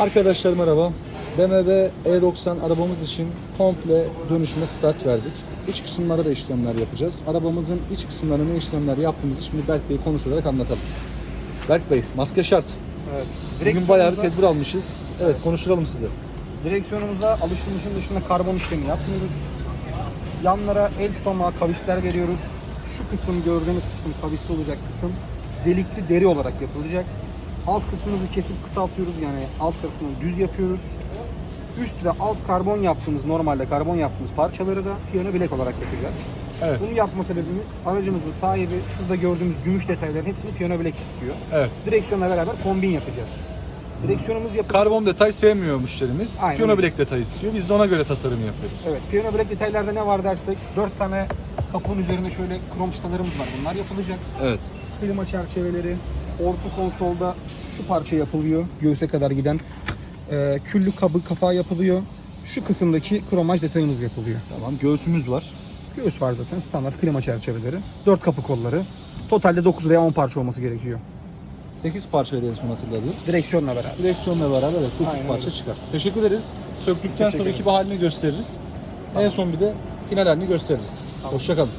Arkadaşlar merhaba. BMW E90 E arabamız için komple dönüşüme start verdik. İç kısımlara da işlemler yapacağız. Arabamızın iç kısımlarına ne işlemler yaptığımızı şimdi Berk Bey konuşarak anlatalım. Berk Bey, maske şart. Evet. Bugün bayağı bir tedbir almışız. Evet, konuşturalım size. Direksiyonumuza alışılmışın dışında karbon işlemi yapmıyoruz. Yanlara el tutamağı kavisler veriyoruz. Şu kısım gördüğünüz kısım kavisli olacak kısım delikli deri olarak yapılacak. Alt kısmımızı kesip kısaltıyoruz yani alt tarafını düz yapıyoruz. Üst ve alt karbon yaptığımız, normalde karbon yaptığımız parçaları da piyano bilek olarak yapacağız. Evet. Bunu yapma sebebimiz aracımızın sahibi şurada gördüğümüz gümüş detayların hepsini piyano bilek istiyor. Evet. Direksiyonla beraber kombin yapacağız. Direksiyonumuz yapıldı. Karbon detay sevmiyor müşterimiz. Aynen Piyano bilek detayı istiyor. Biz de ona göre tasarım yapıyoruz. Evet, piyano bilek detaylarda ne var dersek 4 tane kapının üzerinde şöyle krom çıtalarımız var. Bunlar yapılacak. Evet. Klima çerçeveleri, orta konsolda şu parça yapılıyor. Göğüse kadar giden. Ee, küllü kabı kapağı yapılıyor. Şu kısımdaki kromaj detayımız yapılıyor. Tamam, göğsümüz var. Göğüs var zaten standart klima çerçeveleri. 4 kapı kolları. Totalde 9 veya 10 parça olması gerekiyor. 8 parçaydı en son hatırladığım. Direksiyonla beraber. Direksiyonla beraber evet 9 Aynen parça öyle. çıkar. Teşekkür ederiz. Söktükten Teşekkür sonra ederim. iki halini gösteririz. En son bir de final halini gösteririz. Hoşçakalın.